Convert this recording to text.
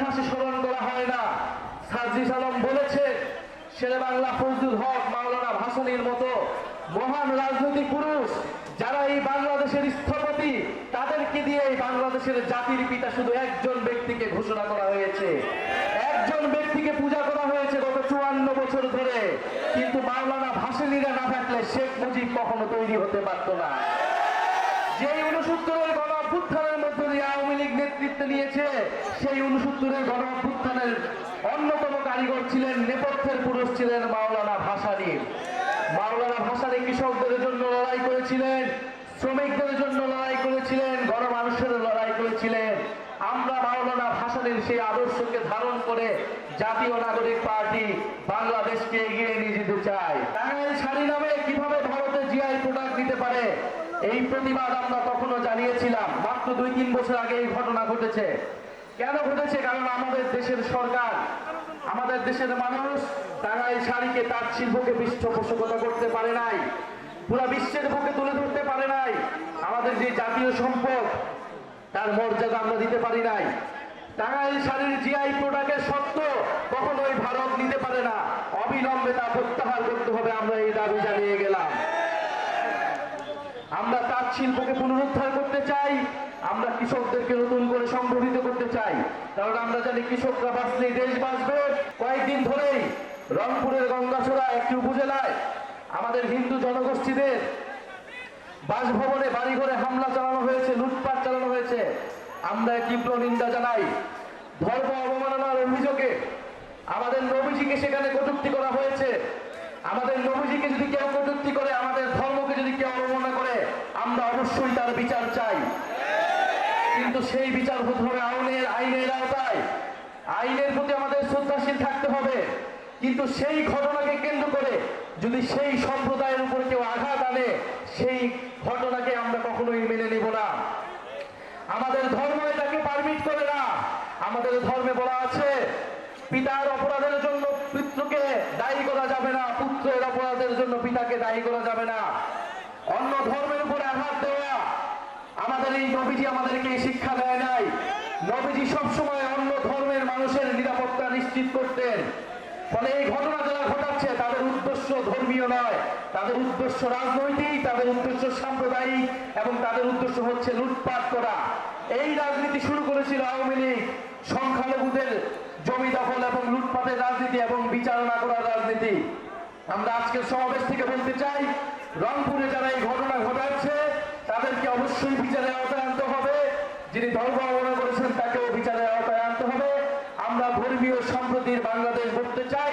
ইতিহাসে স্মরণ করা হয় না। সাজিস আলম বলেছে, শেরে বাংলা ফজলুল হক মাওলানা ভাসানীর মতো মহান রাজনৈতিক পুরুষ, যারা এই বাংলাদেশের স্থপতি, তাদেরকে দিয়ে এই বাংলাদেশের জাতির পিতা শুধু একজন ব্যক্তিকে ঘোষণা করা হয়েছে। একজন ব্যক্তিকে পূজা করা হয়েছে গত চুয়ান্ন বছর ধরে। কিন্তু মাওলানা ভাসানীরা না থাকলে শেখ মুজিব কখনো তৈরি হতে পারত না। যে উনসত্তরের গণ অভ্যুত্থানের মধ্য দিয়ে আওয়ামী লীগ নেতৃত্ব নিয়েছে, সেই উনসত্তরের গণ অভ্যুত্থানের অন্যতম কারিগর ছিলেন নেপথ্যের পুরুষ ছিলেন মাওলানা ভাসানী। মাওলানা ভাসানী কৃষকদের জন্য লড়াই করেছিলেন, শ্রমিকদের জন্য লড়াই করেছিলেন, গণমানুষের লড়াই করেছিলেন। আমরা মাওলানা ভাসানীর সেই আদর্শকে ধারণ করে জাতীয় নাগরিক পার্টি বাংলাদেশকে এগিয়ে নিয়ে যেতে চাই। টাঙ্গাইল শাড়ি নামে কীভাবে ভারতে জিআই প্রোডাক্ট দিতে পারে? এই প্রতিবাদ আমরা তখনও জানিয়েছিলাম, মাত্র দুই তিন বছর আগে এই ঘটনা ঘটেছে। কেন ঘটেছে? কারণ আমাদের দেশের সরকার, আমাদের দেশের মানুষ, তারা এই শাড়িকে, তার শিল্পকে পৃষ্ঠপোষকতা করতে পারে নাই। পুরো বিশ্বের বুকে তুলে ধরতে পারে নাই। আমাদের যে জাতীয় সম্পদ, তার মর্যাদা আমরা দিতে পারি নাই। টাঙ্গাইল শাড়ির জিআই প্রোডাক্টের সত্য কখনোই ভারত নিতে পারে না। অবিলম্বে তা প্রত্যাহার করতে হবে আমরা এই দাবি জানিয়ে গেলাম আমরা তাঁত শিল্পকে পুনরুদ্ধার করতে চাই, আমরা কৃষকদেরকে নতুন করে সংগঠিত করতে চাই। কারণ আমরা জানি কৃষকরা বাঁচলে দেশ বাঁচবে। কয়েকদিন ধরেই রংপুরের গঙ্গাছড়া একটি উপজেলায় আমাদের হিন্দু জনগোষ্ঠীদের বাসভবনে বাড়িঘরে হামলা চালানো হয়েছে, লুটপাট চালানো হয়েছে। আমরা তীব্র নিন্দা জানাই। ধর্ম অবমাননার অভিযোগে আমাদের নবীজিকে সেখানে কটুক্তি করা হয়েছে। আমাদের নবীজিকে যদি কেউ কটূক্তি করে আমাদের ধর্মকে যদি কেউ অবমাননা করে আমরা অবশ্যই তার বিচার চাই কিন্তু সেই বিচার হতে হবে আইনের আইনের আওতায়। আইনের প্রতি আমাদের শ্রদ্ধাশীল থাকতে হবে। কিন্তু সেই ঘটনাকে কেন্দ্র করে যদি সেই সম্প্রদায়ের উপর কেউ আঘাত আনে, সেই ঘটনাকে আমরা কখনোই মেনে নেব না। আমাদের ধর্ম এটাকে পারমিট করে না। আমাদের ধর্মে বলা আছে, পিতার অপরাধের জন্য পুত্রকে দায়ী করা যাবে না, পুত্রের অপরাধের জন্য পিতাকে দায়ী করা যাবে না। অন্য দেওয়া আমাদের এই নবীজি আমাদেরকে শিক্ষা দেয় নাই। নবীজি সবসময় অন্য ধর্মের মানুষের নিরাপত্তা নিশ্চিত করতেন। ফলে এই ঘটনা যারা ঘটাচ্ছে, তাদের উদ্দেশ্য ধর্মীয় নয়। তাদের উদ্দেশ্য রাজনৈতিক, তাদের উদ্দেশ্য সাম্প্রদায়িক, এবং তাদের উদ্দেশ্য হচ্ছে লুটপাট করা। এই রাজনীতি শুরু করেছিল আওয়ামী লীগ। সংখ্যালঘুদের জমি দখল এবং লুটপাটের রাজনীতি এবং বিচারণা করার রাজনীতি। আমরা আজকের সমাবেশ থেকে বলতে চাই, রংপুরে যারা এই ঘটনা ঘটাচ্ছে, তাদেরকে অবশ্যই বিচারের আওতায় আনতে হবে ধর্ম করেছেন তাকেও বিচারের আওতায় আনতে হবে। আমরা ধর্মীয় সম্প্রতির বাংলাদেশ গড়তে চাই।